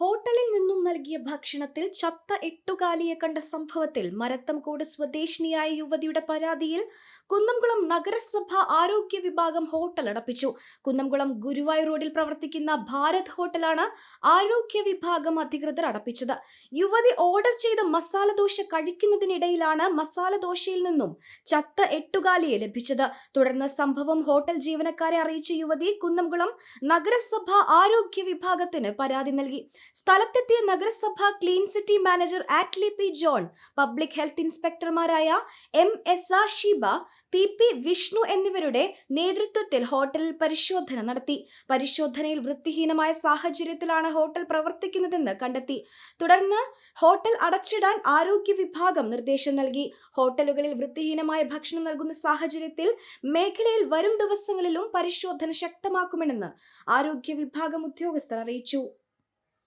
ഹോട്ടലിൽ നിന്നും നൽകിയ ഭക്ഷണത്തിൽ ചത്ത എട്ടുകാലിയെ കണ്ട സംഭവത്തിൽ മരത്തംകോട് സ്വദേശിനിയായ യുവതിയുടെ പരാതിയിൽ കുന്നംകുളം നഗരസഭ ആരോഗ്യ വിഭാഗം ഹോട്ടൽ അടപ്പിച്ചു. കുന്നംകുളം ഗുരുവായൂർ റോഡിൽ പ്രവർത്തിക്കുന്ന ഭാരത് ഹോട്ടലാണ് ആരോഗ്യ വിഭാഗം അധികൃതർ അടപ്പിച്ചത്. യുവതി ഓർഡർ ചെയ്ത മസാല ദോശ കഴിക്കുന്നതിനിടയിലാണ് മസാല ദോശയിൽ നിന്നും ചത്ത എട്ടുകാലിയെ ലഭിച്ചത്. തുടർന്ന് സംഭവം ഹോട്ടൽ ജീവനക്കാരെ അറിയിച്ച യുവതി കുന്നംകുളം നഗരസഭ ആരോഗ്യ വിഭാഗത്തിന് പരാതി നൽകി. സ്ഥലത്തെത്തിയ നഗരസഭ clean city manager Attli P John public health ഇൻസ്പെക്ടർമാരായ M S ആ ഷീബ പി പി വിഷ്ണു എന്നിവരുടെ നേതൃത്വത്തിൽ ഹോട്ടലിൽ പരിശോധന നടത്തി. പരിശോധനയിൽ വൃത്തിഹീനമായ സാഹചര്യത്തിലാണ് ഹോട്ടൽ പ്രവർത്തിക്കുന്നതെന്ന് കണ്ടെത്തി. തുടർന്ന് ഹോട്ടൽ അടച്ചിടാൻ ആരോഗ്യ വിഭാഗം നിർദ്ദേശം നൽകി. ഹോട്ടലുകളിൽ വൃത്തിഹീനമായ ഭക്ഷണം നൽകുന്ന സാഹചര്യത്തിൽ മേഖലയിൽ വരും ദിവസങ്ങളിലും പരിശോധന ശക്തമാക്കുമെന്ന് ആരോഗ്യ വിഭാഗം ഉദ്യോഗസ്ഥർ അറിയിച്ചു.